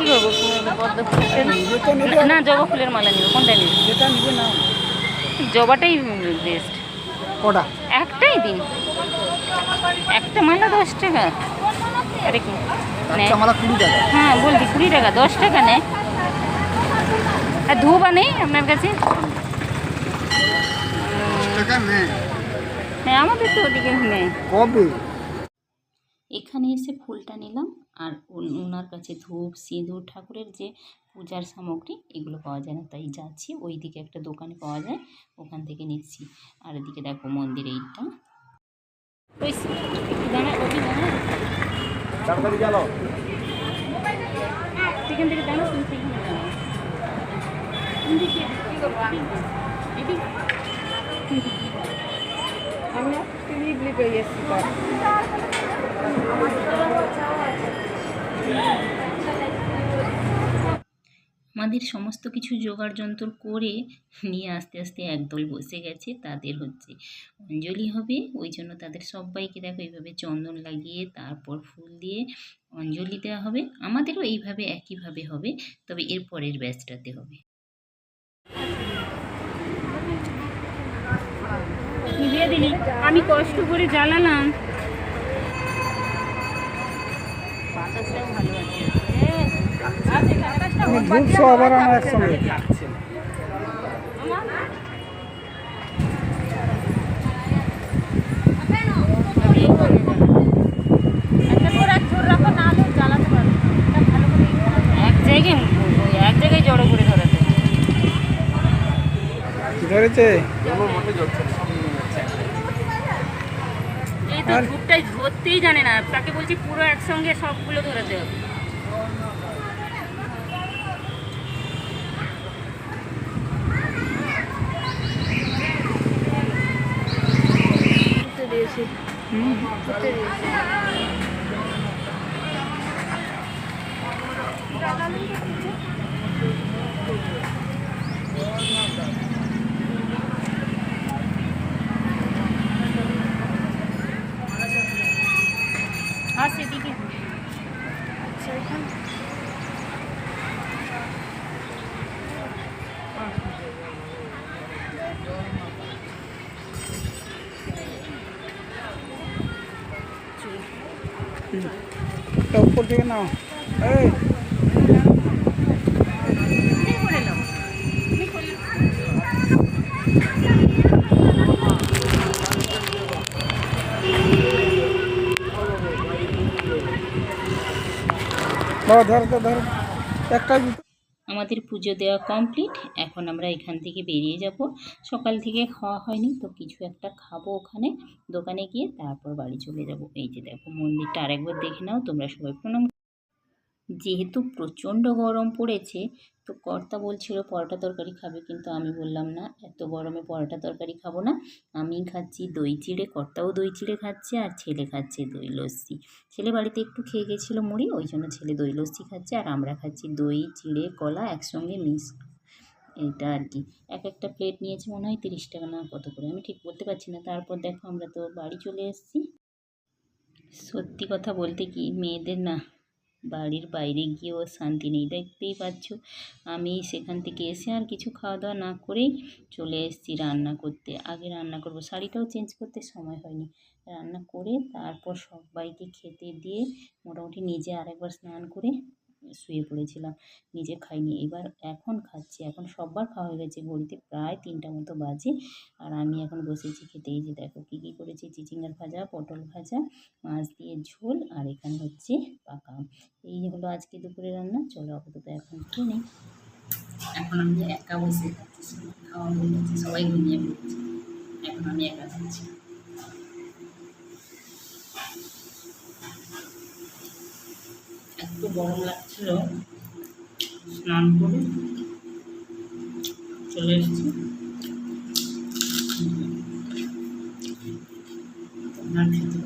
কী করব? পদ্ম ফুলের না জবা ফুলের মালা নিব। কোনটা নিব? যেটা নিবে না জবাটাই বেস্ট কটা? একটাই দিন। একটা মালা দশ টাকা। আরে কি? মালা কুড়ি টাকা। হ্যাঁ বলছি কুড়ি টাকা দশ টাকা নে। আর ধূপ নেই আপনার কাছে? টাকা হ্যাঁ আমাদের তো ওদিকে নেই। কবে? এখানে এসে ফুলটা নিলাম আর ওন- ওনার কাছে ধূপ সিঁদুর ঠাকুরের যে পূজার সামগ্রী এগুলো পাওয়া যায় না। তাই যাচ্ছি ওই দিকে একটা দোকানে পাওয়া যায় ওখান থেকে নিচ্ছি। আর এদিকে দেখো মন্দির এইটা। সেখান থেকে দাঁড়া তুমি সেখানে। আমরা আমাদের সমস্ত কিছু জোগাড় যন্ত্র করে নিয়ে আস্তে আস্তে একদল বসে গেছে, তাদের হচ্ছে অঞ্জলি হবে। ওই জন্য তাদের সবাইকে দেখো এইভাবে চন্দন লাগিয়ে তারপর ফুল দিয়ে অঞ্জলি দেওয়া হবে। আমাদেরও এইভাবে একইভাবে হবে, তবে এর পরের ব্যাচটাতে হবে। আমি কষ্ট করে জ্বালালাম। আছে। ধূপ আমার একসঙ্গে। এক জায়গায় এক জায়গায় জড়ো করে ধরাতে। ধরেছে? তো ধূপটাই ধরতেই জানে না। তাকে বলছি পুরো একসঙ্গে সবগুলো ধরাতে হবে হ্যাঁ তা উপর থেকে নাও এই তুমি আমাদের পুজো দেওয়া কমপ্লিট এখন আমরা এখান থেকে বেরিয়ে যাব। সকাল থেকে খাওয়া হয়নি, তো কিছু একটা খাব ওখানে। দোকানে গিয়ে তারপর বাড়ি চলে যাব। এই যে দেখো, মন্দিরটা আরেকবার দেখে নাও, তোমরা সবাই প্রণাম যেহেতু প্রচণ্ড গরম পড়েছে, তো কর্তা বলছিল পরোটা তরকারি খাবে, কিন্তু আমি বললাম না, এত গরমে পরোটা তরকারি খাব না। আমি খাচ্ছি দই চিড়ে, কর্তাও দই চিড়ে খাচ্ছে আর ছেলে খাচ্ছে দই লস্যি। ছেলে বাড়িতে একটু খেয়ে গেছিল মুড়ি, ওই জন্য ছেলে দই লস্যি খাচ্ছে আর আমরা খাচ্ছি দই চিড়ে কলা একসঙ্গে মিক্স। এইটা আর কি। এক একটা প্লেট নিয়েছে মনে হয় তিরিশ টাকা না কত করে, আমি ঠিক বলতে পারছি না। তারপর দেখো আমরা তো বাড়ি চলে এসেছি। সত্যি কথা বলতে কি, মেয়েদের না বাড়ির বাইরে গিয়েও শান্তি নেই। দেখতেই পাচ্ছ, আমি সেখান থেকে এসে আর কিছু খাওয়া দাওয়া না করেই চলে এসেছি রান্না করতে। আগে রান্না করব। শাড়িটাও চেঞ্জ করতে সময় হয়নি। রান্না করে তারপর সবাইকে খেতে দিয়ে মোটামুটি নিজে আরেকবার স্নান করে শুয়ে পড়েছিলাম, নিজে খাইনি। এবার এখন খাচ্ছি, এখন সববার খাওয়া হয়ে গেছে, ঘড়িতে প্রায় তিনটা মতো বাজে। আর আমি এখন বসেছি খেতে, এই যে দেখো কী কী করেছি, চিচিঙ্গার ভাজা, পটল ভাজা, মাছ দিয়ে ঝোল, আর এখানে হচ্ছে পাকা। এই হলো আজকে দুপুরে রান্না, চলো আপাতত এখন খেয়ে নিই। এখন আমি একা বসে খাচ্ছি খাওয়া হয়ে সবাই ঘুমিয়ে এখন আমি একা খাচ্ছি। একটু গরম লাগছিল। স্নান করে চলে এসেছি। খেতে